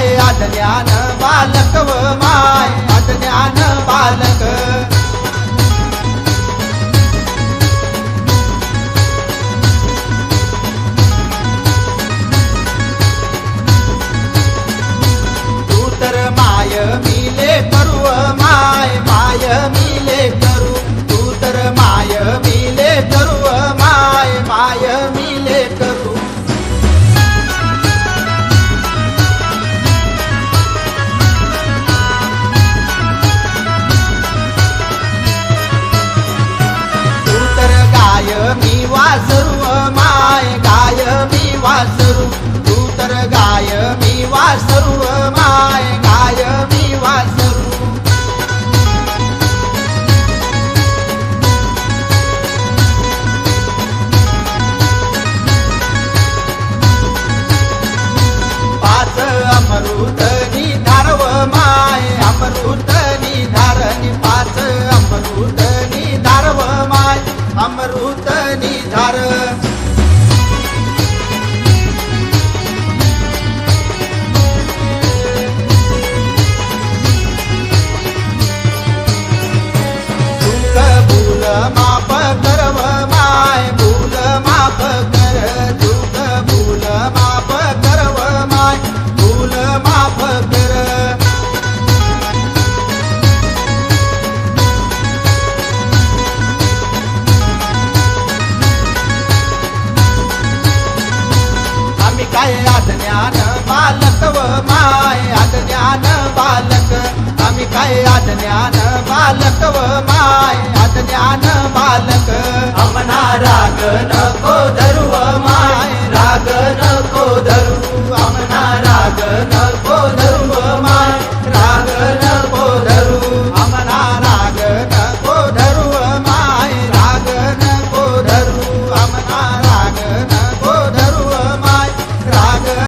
My आदल्यान बालक व my. જ્ઞાન બાલક માય જ્ઞાન બાલક હમના રાગ નકો ધરવ માય રાગ નકો ધરુ હમના રાગ નકો